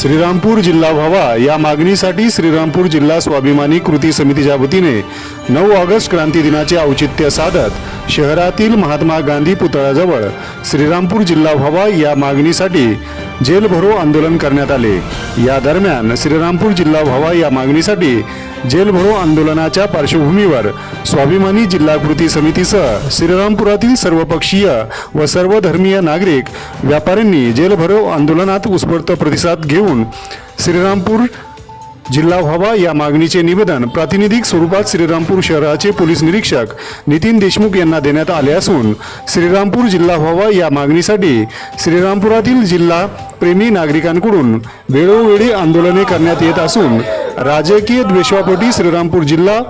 श्रीरामपूर जिल्हा व्हावा या मागणीसाठी श्रीरामपूर जिल्हा स्वाभिमानी कृती समितीच्या वतीने नऊ ऑगस्ट क्रांती दिनाचे औचित्य साधत शहरातील महात्मा गांधी पुतळ्याजवळ श्रीरामपूर जिल्हा व्हावा या मागणीसाठी जेलभरो आंदोलन करण्यात आले. या दरम्यान श्रीरामपूर जिल्हा व्हावा या मागणीसाठी जेलभरो आंदोलनाच्या पार्श्वभूमीवर स्वाभिमानी जिल्हा कृती समितीसह श्रीरामपुरातील सर्वपक्षीय व सर्वधर्मीय नागरिक व्यापाऱ्यांनी जेलभरो आंदोलनात उत्स्फूर्त प्रतिसाद घेऊन श्रीरामपूर जिल्हा व्हावा या मागणीचे निवेदन प्रातिनिधिक स्वरूपात श्रीरामपूर शहराचे पोलीस निरीक्षक नितीन देशमुख यांना देण्यात आले असून श्रीरामपूर जिल्हा व्हावा या मागणीसाठी श्रीरामपुरातील जिल्हा प्रेमी नागरिकांकडून वेळोवेळी आंदोलने करण्यात येत असून राजकीय द्वेषापोटी श्रीरामपूर जिल्हा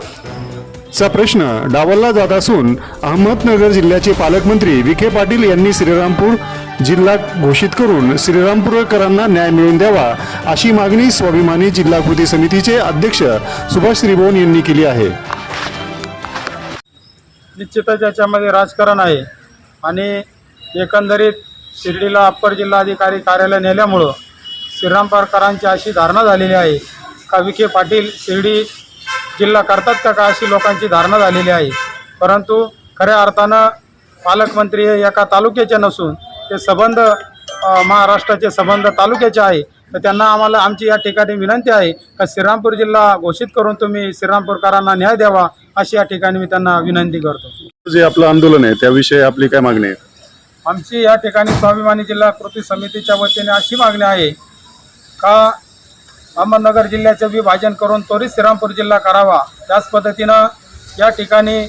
चा प्रश्न डावलला जात असून अहमदनगर जिल्ह्याचे पालकमंत्री विखे पाटील यांनी श्रीरामपूर जिल्हा घोषित करून श्रीरामपूरकरांना न्याय मिळवून द्यावा अशी मागणी स्वाभिमानी जिल्हा कृती समितीचे अध्यक्ष सुभाष श्रीभवन यांनी केली आहे. निश्चितच याच्यामध्ये राजकारण आहे. आणि एकंदरीत शिर्डीला अप्पर जिल्हाधिकारी कार्यालय नेल्यामुळं श्रीराम पारकरांची अशी धारणा झालेली आहे. का विखे पाटील शिर्डी जिल्हा करतात का का अशी लोकांची धारणा झालेली आहे. परंतु खऱ्या अर्थानं पालकमंत्री हे एका तालुक्याचे नसून ते संबंध महाराष्ट्राचे संबंध तालुक्याचे आहे तर त्यांना आम्हाला आमची या ठिकाणी विनंती आहे का श्रीरामपूर जिल्हा घोषित करून तुम्ही श्रीरामपूरकरांना न्याय द्यावा अशी या ठिकाणी मी त्यांना विनंती करतो. जे आपलं आंदोलन आहे त्याविषयी आपली काय मागणी आहे? आमची या ठिकाणी स्वाभिमानी जिल्हा कृती समितीच्या वतीने अशी मागणी आहे का अहमदनगर जिल्ह्याचे विभाजन करून त्वरित श्रीरामपूर जिल्हा करावा? त्याच पद्धतीनं या ठिकाणी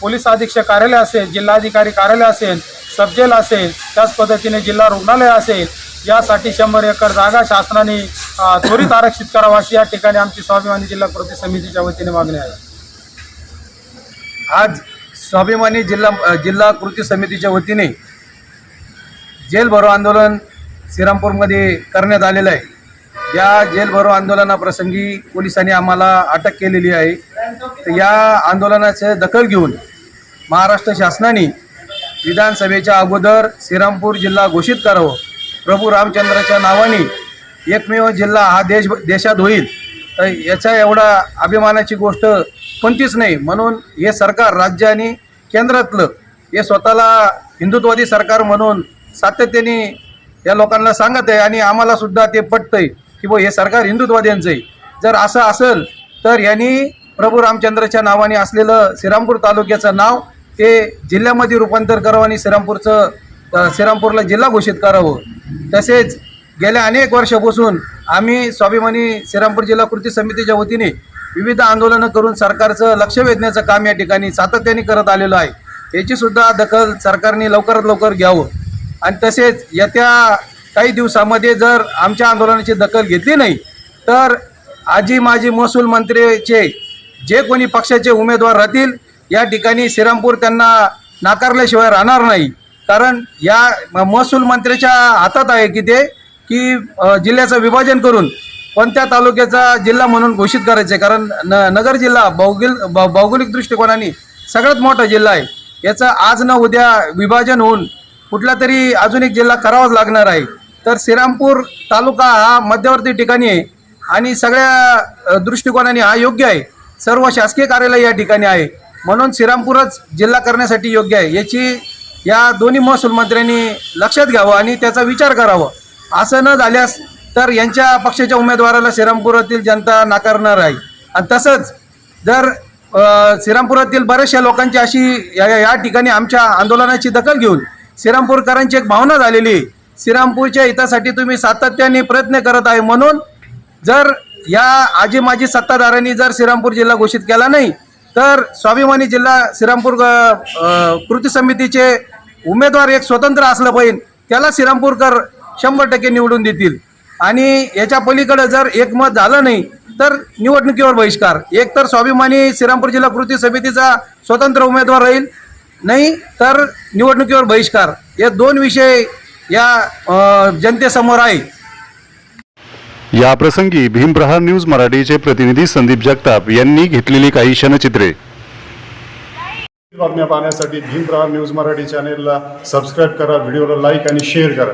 पोलीस अधीक्षक कार्यालय असेल जिल्हाधिकारी कार्यालय असेल सबजेल असेल त्याच पद्धतीने जिल्हा रुग्णालय असेल यासाठी शंभर एकर जागा शासनाने त्वरित आरक्षित करावा अशी या ठिकाणी आमची स्वाभिमानी जिल्हा कृती समितीच्या वतीने मागणी आहे. आज स्वाभिमानी जिल्हा जिल्हा कृती समितीच्या वतीने जेल भरो आंदोलन श्रीरामपूरमध्ये करण्यात आलेलं आहे. या जेल भरो आंदोलनाप्रसंगी पोलिसांनी आम्हाला अटक केलेली आहे. तर या आंदोलनाचे दखल घेऊन महाराष्ट्र शासनाने विधानसभेच्या अगोदर श्रीरामपूर जिल्हा घोषित करावं. प्रभू रामचंद्राच्या नावाने एकमेव जिल्हा हा देश देशात होईल. तर याच्या एवढा अभिमानाची गोष्ट कोणतीच नाही. म्हणून हे सरकार राज्य आणि केंद्रातलं हे स्वतःला हिंदुत्ववादी सरकार म्हणून सातत्याने या लोकांना सांगत आहे आणि आम्हालासुद्धा ते पटतं आहे की बुवा हे सरकार हिंदुत्ववाद्यांचं आहे. जर असं असेल तर यांनी प्रभू रामचंद्राच्या नावाने असलेलं श्रीरामपूर तालुक्याचं नाव ते जिल्ह्यामध्ये रूपांतर करावं आणि श्रीरामपूरचं श्रीरामपूरला जिल्हा घोषित करावं. तसेच गेल्या अनेक वर्षापासून आम्ही स्वाभिमानी श्रीरामपूर जिल्हा कृती समितीच्या वतीने विविध आंदोलनं करून सरकारचं लक्ष वेधण्याचं काम या ठिकाणी सातत्याने करत आलेलं आहे. याचीसुद्धा दखल सरकारने लवकरात लवकर घ्यावं. आणि तसेच येत्या काही दिवसामध्ये जर आमच्या आंदोलनाची दखल घेतली नाही तर आजी माजी महसूल मंत्रीचे जे कोणी पक्षाचे उमेदवार राहतील या ठिकाणी श्रीरामपूर त्यांना नाकारल्याशिवाय राहणार नाही. कारण या म- महसूल मंत्र्याच्या हातात आहे की ते की जिल्ह्याचं विभाजन करून कोणत्या तालुक्याचा जिल्हा म्हणून घोषित करायचे कारण न नगर जिल्हा भौगोल भौगोलिक दृष्टिकोनाने सगळ्यात मोठा जिल्हा आहे. याचं आज न उद्या विभाजन होऊन कुठला तरी अजून एक जिल्हा करावाच लागणार आहे. तर श्रीरामपूर तालुका हा मध्यवर्ती ठिकाणी आहे आणि सगळ्या दृष्टिकोनाने हा योग्य आहे. सर्व शासकीय कार्यालय या ठिकाणी आहे. म्हणून श्रीरामपूरच जिल्हा करण्यासाठी योग्य आहे. याची या दोन्ही महसूल मंत्र्यांनी लक्षात घ्यावं आणि त्याचा विचार करावा. असं न झाल्यास तर यांच्या पक्षाच्या उमेदवाराला श्रीरामपुरातील जनता नाकारणार आहे. आणि तसंच जर श्रीरामपुरातील बऱ्याचशा लोकांची अशी या या ठिकाणी आमच्या आंदोलनाची दखल घेऊन श्रीरामपूरकरांची एक भावना झालेली आहे. श्रीरामपूरच्या हितासाठी तुम्ही सातत्याने प्रयत्न करत आहे म्हणून जर या आजी माजी सत्ताधाऱ्यांनी जर श्रीरामपूर जिल्हा घोषित केला नाही तर स्वाभिमानी जिल्हा श्रीरामपूर कृती समितीचे उमेदवार एक स्वतंत्र असलं पाहिजे त्याला श्रीरामपूरकर शंभर टक्के निवडून देतील. आणि याच्या पलीकडे जर एकमत झालं नाही तर निवडणुकीवर बहिष्कार. एक तर स्वाभिमानी श्रीरामपूर जिल्हा कृती समितीचा स्वतंत्र उमेदवार राहील नाही तर निवडणुकीवर बहिष्कार. हे दोन विषय या जनतेसमोर आहे. याप्रसंगी भीमप्रहार न्यूज मराठीचे प्रतिनिधी संदीप जगताप यांनी घेतलेली काही क्षणचित्रे. बातम्या पाहण्यासाठी भीमप्रहार न्यूज मराठी चॅनेलला सबस्क्राईब करा व्हिडिओला लाईक आणि शेअर करा.